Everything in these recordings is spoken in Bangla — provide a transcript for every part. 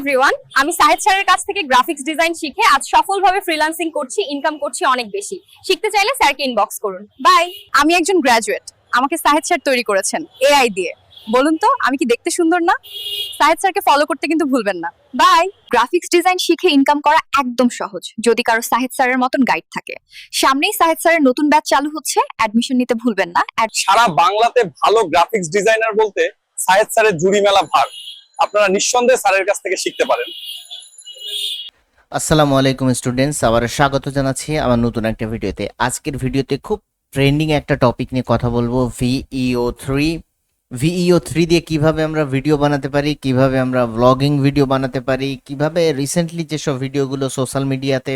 এভরিওয়ান আমি সাহেদ স্যারের কাছ থেকে গ্রাফিক্স ডিজাইন শিখে আজ সফলভাবে ফ্রিল্যান্সিং করছি ইনকাম করছি অনেক বেশি। শিখতে চাইলে স্যারকে ইনবক্স করুন। বাই আমি একজন গ্র্যাজুয়েট আমাকে সাহেদ স্যার তৈরি করেছেন এআই দিয়ে। বলুন তো আমি কি দেখতে সুন্দর না? সাহেদ স্যারকে ফলো করতে কিন্তু ভুলবেন না। বাই গ্রাফিক্স ডিজাইন শিখে ইনকাম করা একদম সহজ যদি কারও সাহেদ স্যারের মতন গাইড থাকে। সামনেই সাহেদ স্যারের নতুন ব্যাচ চালু হচ্ছে অ্যাডমিশন নিতে ভুলবেন না। সারা বাংলাতে ভালো গ্রাফিক্স ডিজাইনার বলতে সায়েদ স্যারের জুড়ি মেলা ভাগ। আপনারা নিঃসন্দেহে স্যারের কাছ থেকে শিখতে পারেন। আসসালামু আলাইকুম স্টুডেন্টস, আবার স্বাগত জানাচ্ছি আমার নতুন একটা ভিডিওতে। আজকের ভিডিওতে খুব ট্রেন্ডিং একটা টপিক নিয়ে কথা বলব, ভিইও থ্রি। ভিইও থ্রি দিয়ে কীভাবে আমরা ভিডিও বানাতে পারি, কীভাবে আমরা ব্লগিং ভিডিও বানাতে পারি, কীভাবে রিসেন্টলি যেসব ভিডিওগুলো সোশ্যাল মিডিয়াতে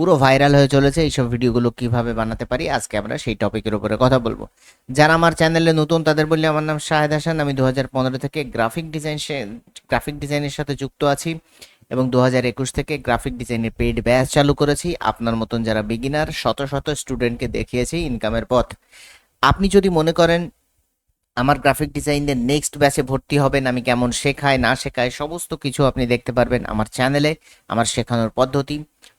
পুরো ভাইরাল হয়ে চলেছে এইসব ভিডিওগুলো কীভাবে বানাতে পারি? আজকে আমরা সেই টপিকের উপরে কথা বলব। যারা আমার চ্যানেলে নতুন, তাদের বললে আমার নাম শাহেদ হাসান। আমি দু হাজার পনেরো থেকে গ্রাফিক ডিজাইন গ্রাফিক ডিজাইনের সাথে যুক্ত আছি এবং দু হাজার একুশ থেকে গ্রাফিক ডিজাইনের পেইড ব্যাচ চালু করেছি। আপনার মতন যারা বিগিনার শত শত স্টুডেন্টকে দেখিয়েছি ইনকামের পথ। আপনি যদি মনে করেন আমার গ্রাফিক ডিজাইনের নেক্সট ব্যাচে ভর্তি হবেন, আমি কেমন শেখাই না শেখাই সমস্ত কিছু আপনি দেখতে পারবেন আমার চ্যানেলে আমার শেখানোর পদ্ধতি।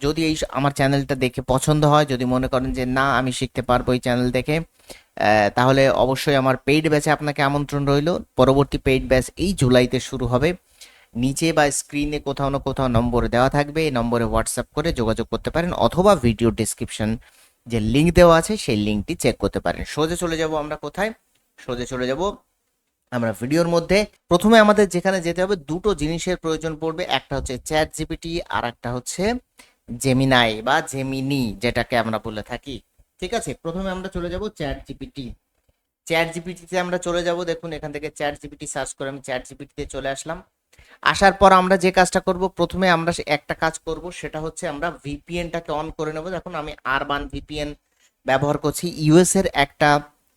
যদি এই আমার চ্যানেলটা দেখে পছন্দ হয়, যদি মনে করেন যে না, আমি শিখতে পারব এই চ্যানেল দেখে তাহলে অবশ্যই আমার পেইড ব্যাচে আপনাকে আমন্ত্রণ রইল। পরবর্তী পেইড ব্যাচ এই জুলাইতে শুরু হবে। নিচে বা স্ক্রিনে কোথাও না কোথাও নম্বর দেওয়া থাকবে। এই নম্বরে হোয়াটসঅ্যাপ করে যোগাযোগ করতে পারেন অথবা ভিডিও ডিসক্রিপশন যে লিঙ্ক দেওয়া আছে, সেই লিঙ্কটি চেক করতে পারেন। সোজা চলে যাব আমরা কোথায়? সোজা চলে যাব আমরা ভিডিওর মধ্যে। প্রথমে আমাদের যেখানে যেতে হবে, দুটো জিনিসের প্রয়োজন পড়বে। একটা হচ্ছে চ্যাট জিপিটি আর একটা হচ্ছে জেমিনাই বা জেমিনি যেটাকে আমরা বলে থাকি, ঠিক আছে? প্রথমে আমরা চলে যাব চ্যাট জিপিটি চ্যাট জিপিটিতে আমরা চলে যাব, দেখুন এখান থেকে চ্যাট জিপিটি সার্চ করে আমি চ্যাট জিপিটিতে চলে আসলাম। আসার পর আমরা যে কাজটা করব, প্রথমে আমরা একটা কাজ করব, সেটা হচ্ছে আমরা ভিপিএনটাকে অন করে নেব। দেখুন আমি আরবান ভিপিএন ব্যবহার করছি। ইউএস এর একটা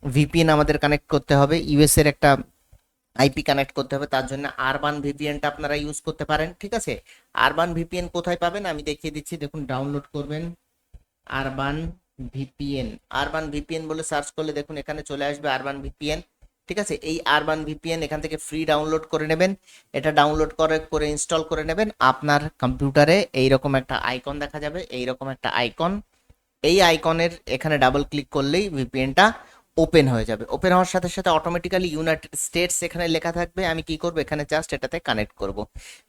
ভিপিএন আমাদের কানেক্ট করতে হবে। ইউএস এর একটা আইপি কানেক্ট করতে হবে, তার জন্য আরবান ভিপিএনটা আপনারা ইউজ করতে পারেন, ঠিক আছে? আরবান ভিপিএন কোথায় পাবেন? আমি দেখিয়ে দিচ্ছি, দেখুন ডাউনলোড করবেন। আরবান ভিপিএন আরবান ভিপিএন বলে সার্চ করলে দেখুন, এখানে চলে আসবে আরবান ভিপিএন ঠিক আছে? এই আরবান ভিপিএন এখান থেকে ফ্রি ডাউনলোড করে নেবেন। এটা ডাউনলোড করে করে ইনস্টল করে নেবেন। আপনার কম্পিউটারে এইরকম একটা আইকন দেখা যাবে, এইরকম একটা আইকন এই আইকনের এখানে ডাবল ক্লিক করলেই ভিপিএনটা ওপেন হয়ে যাবে। ওপেন হওয়ার সাথে সাথে অটোমেটিক্যালি ইউনাইটেড স্টেটস এখানে লেখা থাকবে, আমি কি করব? এখানে জাস্ট এটাতে কানেক্ট করব।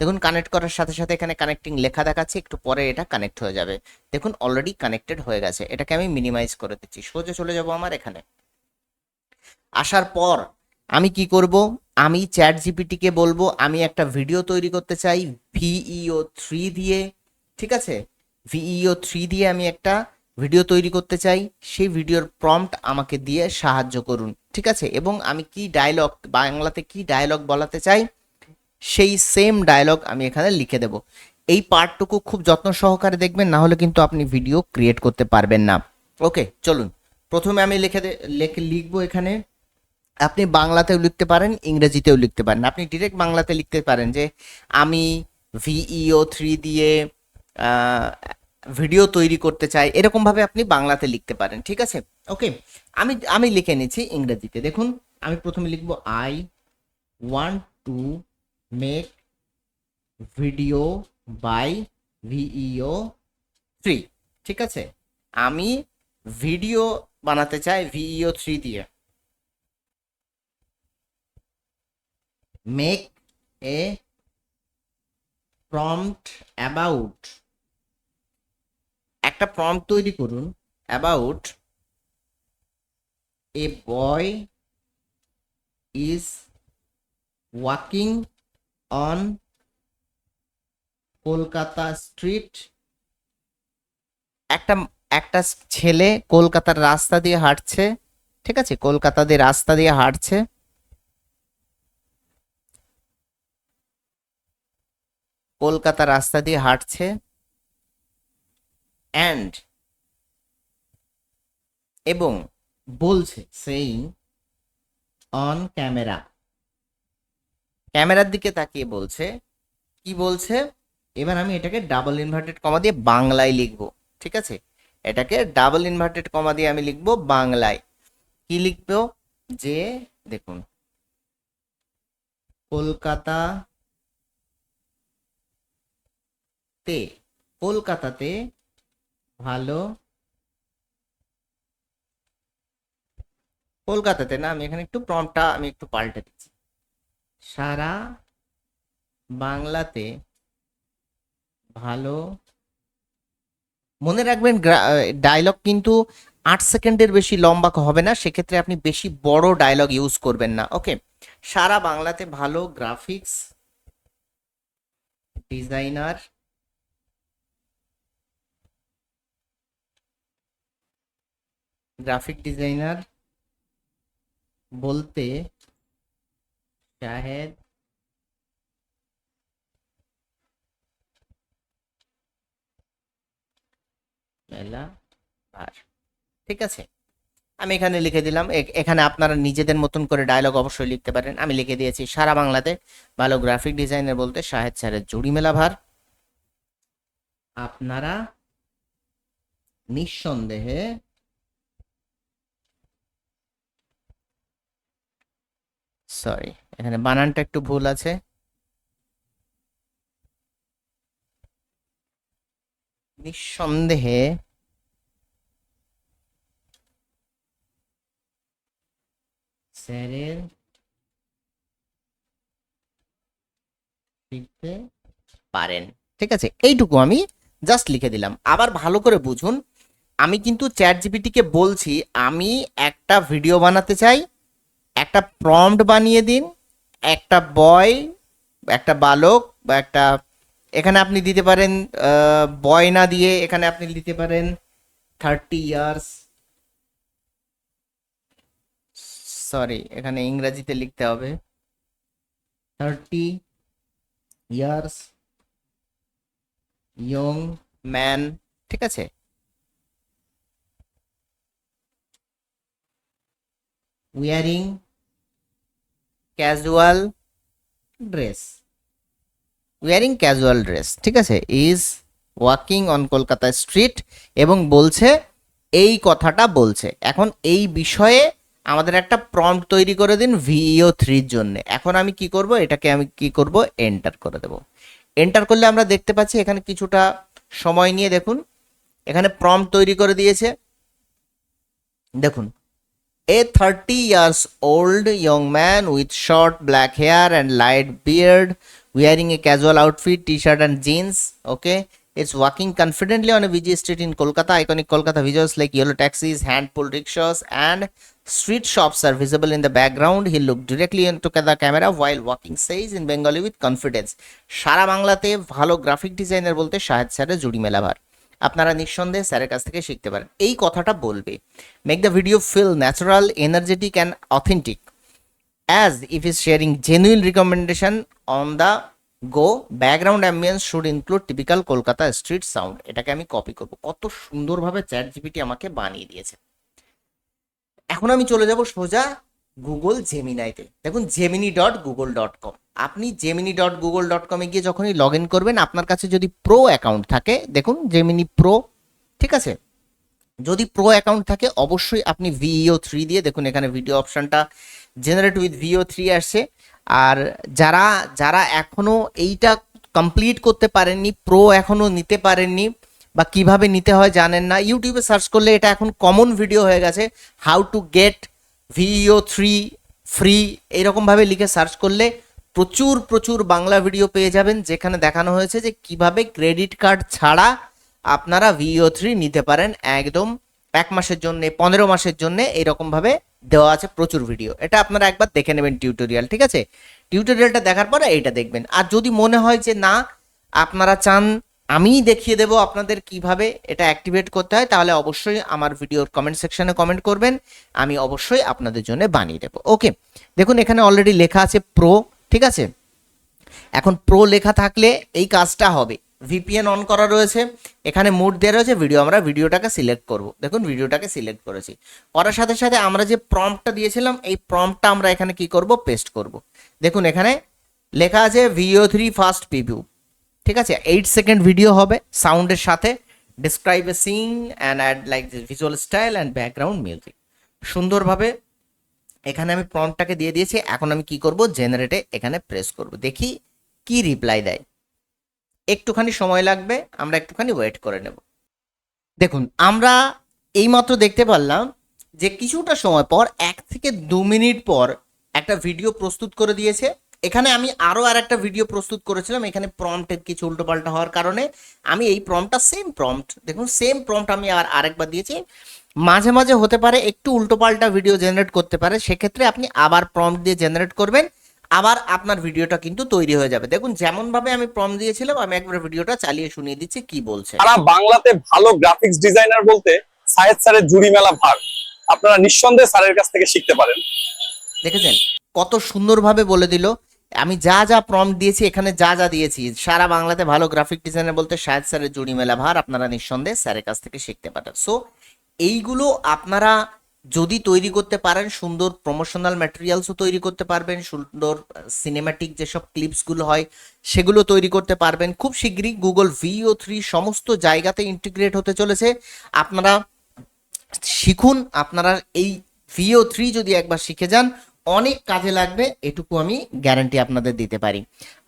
দেখুন কানেক্ট করার সাথে সাথে এখানে কানেক্টিং লেখা দেখাচ্ছে, একটু পরে এটা কানেক্ট হয়ে যাবে। দেখুন অলরেডি কানেক্টেড হয়ে গেছে। এটাকে আমি মিনিমাইজ করে দিচ্ছি। সোজা চলে যাব আমার এখানে। আসার পর আমি কি করব? আমি চ্যাট জিপিটিকে বলব, আমি একটা ভিডিও তৈরি করতে চাই ভিইও থ্রি দিয়ে। ঠিক আছে? ভিইও থ্রি দিয়ে আমি একটা ভিডিও তৈরি করতে চাই, সেই ভিডিওর প্রম্পট আমাকে দিয়ে সাহায্য করুন, ঠিক আছে? এবং আমি কি ডায়লগ বাংলাতে কি ডায়লগ বলাতে চাই, সেই সেম ডায়লগ আমি এখানে লিখে দেব। এই পার্টটুকু খুব যত্ন সহকারে দেখবেন, না হলে কিন্তু আপনি ভিডিও ক্রিয়েট করতে পারবেন না। ওকে চলুন। প্রথমে আমি লিখে লিখব এখানে। আপনি বাংলাতেও লিখতে পারেন, ইংরেজিতেও লিখতে পারেন। আপনি ডিরেক্ট বাংলাতে লিখতে পারেন যে, আমি ভিইও থ্রি দিয়ে ভিডিও তৈরি করতে চাই এরকম ভাবে আপনি বাংলাতে লিখতে পারেন, ঠিক আছে? ওকে, আমি আমি লিখে নিচ্ছি ইংরেজিতে। দেখুন, আমি প্রথমে লিখব I want to make video by Veo three ঠিক আছে? আমি ভিডিও বানাতে চাই ভিইও থ্রি দিয়ে। মেক এ প্রম্পট অ্যাবাউট একটা প্রম্পট তৈরি করুন about a boy is walking on Kolkata street একটা একটা ছেলে কলকাতার রাস্তা দিয়ে হাঁটছে, ঠিক আছে? কলকাতা দিয়ে রাস্তা দিয়ে হাঁটছে। কলকাতা রাস্তা দিয়ে হাঁটছে। অ্যান্ড এবং বলছে সেই অন ক্যামেরা ক্যামেরার দিকে তাকিয়ে বলছে, কি বলছে? এবার আমি এটাকে ডাবল ইনভার্টেড কমা দিয়ে বাংলায় লিখব, ঠিক আছে? এটাকে ডাবল ইনভার্টেড কমা দিয়ে আমি লিখব বাংলায়। কি লিখব? যে, দেখুন, কলকাতা তে, কলকাতাতে ভালো। কলকাতাতে না, আমি এখানে একটু প্রম্পটটা আমি একটু পাল্টে দিচ্ছি। সারা বাংলাতে ভালো। মনে রাখবেন ডায়লগ কিন্তু আট সেকেন্ডের বেশি লম্বা হবে না, সেক্ষেত্রে আপনি বেশি বড় ডায়লগ ইউজ করবেন না ওকে সারা বাংলাতে ভালো গ্রাফিক্স ডিজাইনার গ্রাফিক ডিজাইনার বলতে শাহেদ মেলা ভার ঠিক আছে, আমি এখানে লিখে দিলাম। এখানে আপনারা নিজেদের মতন করে ডায়লগ অবশ্যই লিখতে পারেন। আমি লিখে দিয়েছি, সারা বাংলাতে ভালো গ্রাফিক ডিজাইনার বলতে শাহেদ স্যারের জুড়ি মেলা ভার আপনারা নিঃসন্দেহে সরি এখানে বানানটা একটু ভুল আছে। নিঃসন্দেহে স্যারের লিখতে পারেন। ঠিক আছে, এইটুকু আমি জাস্ট লিখে দিলাম। আবার ভালো করে বুঝুন, আমি কিন্তু চ্যাট জিপিটিকে বলছি, আমি একটা ভিডিও বানাতে চাই একটা প্রম্পট বানিয়ে দিন, একটা বয় একটা বালক বা একটা, এখানে আপনি দিতে পারেন বয় না দিয়ে এখানে আপনি দিতে পারেন থার্টি ইয়ার্স সরি এখানে ইংরাজিতে লিখতে হবে থার্টি ইয়ার্স ইয়ং ম্যান ঠিক আছে? Wearing casual dress wearing casual dress ঠিক আছে? Is walking on Kolkata street এবং বলছে, এই কথাটা বলছে। এখন এই বিষয়ে আমাদের একটা প্রম্পট তৈরি করে দিন ভিইও থ্রির জন্য। এখন আমি কি করব? এটাকে আমি কি করব? এন্টার করে দেব। এন্টার করলে আমরা দেখতে পাচ্ছি এখানে কিছুটা সময় নিয়ে দেখুন। এখানে প্রম্পট তৈরি করে দিয়েছে। দেখুন A 30 years old young man with short black hair and light beard wearing a casual outfit, t-shirt and jeans. Okay. It's walking confidently on a busy street in Kolkata. Iconic Kolkata visuals like yellow taxis, hand pulled rickshaws, and street shops are visible in the background. He looked directly into the camera while walking, says in Bengali with confidence. সারা বাংলাতে ভালো গ্রাফিক ডিজাইনার বলতে শাহেদ স্যারের জুড়ি আপনারা নিঃসন্দেহে স্যারের কাছ থেকে শিখতে পারেন। এই কথাটা বলবে। Make the video feel natural energetic and authentic as if is sharing genuine recommendation on the go background ambience should include typical Kolkata street sound এটাকে আমি কপি করব। কত সুন্দরভাবে চ্যাট জিপিটি আমাকে বানিয়ে দিয়েছে। এখন আমি চলে যাব সোজা গুগল জেমিনাইতে দেখুন Gemini dot Google dot com আপনি জেমিনি ডট গুগল ডট কমে গিয়ে যখনই লগ ইন করবেন, আপনার কাছে যদি প্রো অ্যাকাউন্ট থাকে, দেখুন জেমিনি প্রো ঠিক আছে? যদি প্রো অ্যাকাউন্ট থাকে, অবশ্যই আপনি ভিইও থ্রি দিয়ে দেখুন, এখানে ভিডিও অপশনটা জেনারেট উইথ ভিও থ্রি আসছে। আর যারা যারা এখনও এইটা কমপ্লিট করতে পারেননি প্রো এখনও নিতে পারেননি, বা কীভাবে নিতে হয় জানেন না ইউটিউবে সার্চ করলে এটা এখন কমন ভিডিও হয়ে গেছে how to get Veo three free এরকমভাবে লিখে সার্চ করলে প্রচুর প্রচুর বাংলা ভিডিও পেয়ে যাবেন, যেখানে দেখানো হয়েছে যে কীভাবে ক্রেডিট কার্ড ছাড়া আপনারা ভিও থ্রি নিতে পারেন একদম এক মাসের জন্য, পনেরো মাসের জন্য এরকমভাবে দেওয়া আছে প্রচুর ভিডিও এটা আপনারা একবার দেখে নেবেন টিউটোরিয়াল ঠিক আছে? টিউটোরিয়ালটা দেখার পরে এইটা দেখবেন। আর যদি মনে হয় যে না, আপনারা চান আমিই দেখিয়ে দেবো আপনাদের কীভাবে এটা অ্যাক্টিভেট করতে হয়, তাহলে অবশ্যই আমার ভিডিওর কমেন্ট সেকশনে কমেন্ট করবেন, আমি অবশ্যই আপনাদের জন্য বানিয়ে দেবো। ওকে দেখুন এখানে অলরেডি লেখা আছে প্রো ঠিক আছে? এখন প্রো লেখা থাকলে এই কাজটা হবে। ভিপিএন অন করা রয়েছে, এখানে মোড দেওয়া রয়েছে ভিডিও আমরা ভিডিওটাকে সিলেক্ট করব। দেখুন ভিডিওটাকে সিলেক্ট করেছি। করার সাথে সাথে আমরা যে প্রম্পটটা দিয়েছিলাম, এই প্রম্পটটা আমরা এখানে কি করব? পেস্ট করব। দেখুন এখানে লেখা আছে ভিও থ্রি ফার্স্ট প্রিভিউ ঠিক আছে? এইট সেকেন্ড ভিডিও হবে সাউন্ডের সাথে describe a scene and add like this visual style and background music সুন্দরভাবে এখানে আমি প্রম্পটটাকে দিয়ে দিয়েছি, এখন আমি কি করব? জেনারেটে এখানে প্রেস করব। দেখি কি রিপ্লাই দেয়। একটুখানি সময় লাগবে, আমরা একটুখানি ওয়েট করে নেব। দেখুন, আমরা এইমাত্র দেখতে পারলাম যে কিছুটা সময় পর, এক থেকে দু মিনিট পর একটা ভিডিও প্রস্তুত করে দিয়েছে। এখানে আমি আরও আর একটা ভিডিও প্রস্তুত করেছিলাম এখানে প্রম্পটের কিছু উল্টোপাল্টা হওয়ার কারণে আমি এই প্রম্পটটা সেম প্রম্পট দেখুন সেম প্রম্পট আমি আর আরেকবার দিয়েছি। মাঝে মাঝে হতে পারে একটু উল্টোপাল্টা ভিডিও জেনারেট করতে পারে সেক্ষেত্রে আপনি আবার প্রম্পট দিয়ে জেনারেট করবেন আবার আপনার ভিডিওটা কিন্তু তৈরি হয়ে যাবে। দেখুন যেমন ভাবে আমি প্রম্পট দিয়েছিলাম আমি একবার ভিডিওটা চালিয়ে শুনিয়ে দিচ্ছি কি বলছে। সারা বাংলাতে ভালো গ্রাফিক্স ডিজাইনার বলতে সায়েদ স্যারের জুড়ি মেলা ভার। আপনারা নিঃসন্দেহে স্যারের কাছ থেকে শিখতে পারেন। দেখেছেন? কত সুন্দরভাবে বলে দিল আমি যা যা প্রম্পট দিয়েছি, এখানে যা যা দিয়েছি, সারা বাংলাতে ভালো গ্রাফিক ডিজাইনার বলতে শাহেদ স্যারের জুড়ি মেলা ভার আপনারা নিঃসন্দেহে স্যারের কাছ থেকে শিখতে পারেন সো এইগুলো আপনারা যদি তৈরি করতে পারেন, সুন্দর প্রমোশনাল ম্যাটেরিয়ালসও তৈরি করতে পারবেন, সুন্দর সিনেমাটিক যেসব ক্লিপসগুলো হয়, সেগুলো তৈরি করতে পারবেন। খুব শীঘ্রই গুগল ভিও থ্রি সমস্ত জায়গাতে ইন্টিগ্রেট হতে চলেছে। আপনারা শিখুন, আপনারা এই ভিও থ্রি যদি একবার শিখে যান অনেক কাজে লাগবে, এটুকু আমি গ্যারান্টি আপনাদের দিতে পারি।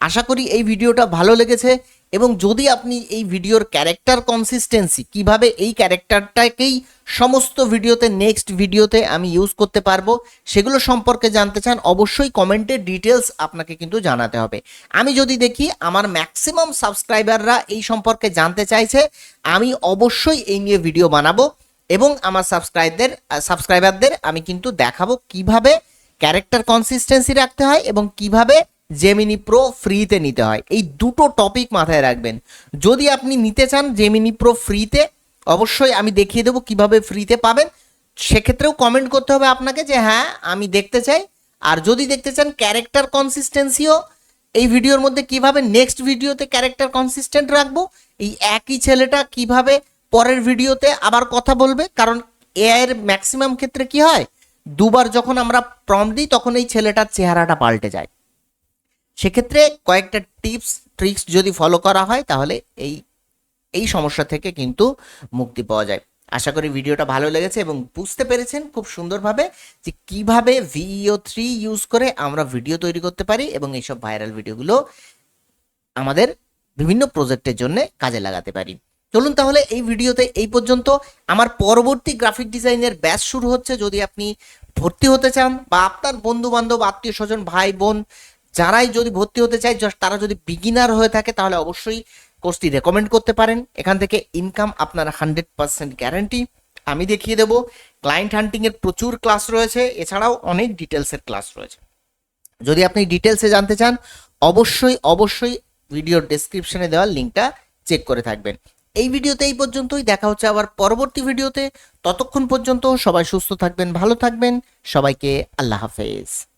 আশা করি এই ভিডিওটা ভালো লেগেছে এবং যদি আপনি এই ভিডিওর ক্যারেক্টার কনসিস্টেন্সি কীভাবে এই ক্যারেক্টারটাকেই সমস্ত ভিডিওতে নেক্সট ভিডিওতে আমি ইউজ করতে পারব, সেগুলো সম্পর্কে জানতে চান, অবশ্যই কমেন্টে ডিটেলস আপনাকে কিন্তু জানাতে হবে। আমি যদি দেখি আমার ম্যাক্সিমাম সাবস্ক্রাইবাররা এই সম্পর্কে জানতে চাইছে, আমি অবশ্যই এই নিয়ে ভিডিও বানাবো এবং আমার সাবস্ক্রাইবদের সাবস্ক্রাইবারদের আমি কিন্তু দেখাবো কীভাবে ক্যারেক্টার কনসিস্টেন্সি রাখতে হয় এবং কীভাবে জেমিনি প্রো ফ্রিতে নিতে হয়। এই দুটো টপিক মাথায় রাখবেন। যদি আপনি নিতে চান জেমিনি প্রো ফ্রিতে অবশ্যই আমি দেখিয়ে দেবো কীভাবে ফ্রিতে পাবেন। সেক্ষেত্রেও কমেন্ট করতে হবে আপনাকে যে হ্যাঁ আমি দেখতে চাই। আর যদি দেখতে চান ক্যারেক্টার কনসিস্টেন্সিও এই ভিডিওর মধ্যে কীভাবে নেক্সট ভিডিওতে ক্যারেক্টার কনসিস্টেন্ট রাখব, এই একই ছেলেটা কীভাবে পরের ভিডিওতে আবার কথা বলবে? কারণ এআই এর ম্যাক্সিমাম ক্ষেত্রে কি হয়? দুবার যখন আমরা প্রম দিই, তখন এই ছেলেটার চেহারাটা পাল্টে যায়। সেক্ষেত্রে কয়েকটা টিপস ট্রিক্স যদি ফলো করা হয়, তাহলে এই এই সমস্যা থেকে কিন্তু মুক্তি পাওয়া যায়। আশা করি ভিডিওটা ভালো লেগেছে এবং বুঝতে পেরেছেন খুব সুন্দরভাবে যে কীভাবে ভিইও থ্রি ইউজ করে আমরা ভিডিও তৈরি করতে পারি এবং এইসব ভাইরাল ভিডিওগুলো আমাদের বিভিন্ন প্রজেক্টের জন্য কাজে লাগাতে পারি। চলুন তাহলে এই ভিডিওতে এই পর্যন্ত। আমার পরবর্তী গ্রাফিক ডিজাইনের ব্যাচ শুরু হচ্ছে যদি আপনি ভর্তি হতে চান বা আপনার বন্ধু বান্ধব আত্মীয় স্বজন ভাই বোন যারাই যদি ভর্তি হতে চায় তারা যদি বিগিনার হয়ে থাকে, তাহলে অবশ্যই কোর্সটি রেকমেন্ড করতে পারেন। এখান থেকে ইনকাম আপনার হান্ড্রেড পার্সেন্ট গ্যারান্টি আমি দেখিয়ে দেবো ক্লায়েন্ট হান্টিং এর প্রচুর ক্লাস রয়েছে, এছাড়াও অনেক ডিটেলসের ক্লাস রয়েছে। যদি আপনি ডিটেলসে জানতে চান, অবশ্যই অবশ্যই ভিডিওর ডেসক্রিপশনে দেওয়া লিঙ্কটা চেক করে থাকবেন। এই ভিডিওতে এই পর্যন্তই। দেখা হচ্ছে আবার পরবর্তী ভিডিওতে। ততক্ষণ পর্যন্ত সবাই সুস্থ থাকবেন, ভালো থাকবেন। সবাইকে আল্লাহ হাফেজ।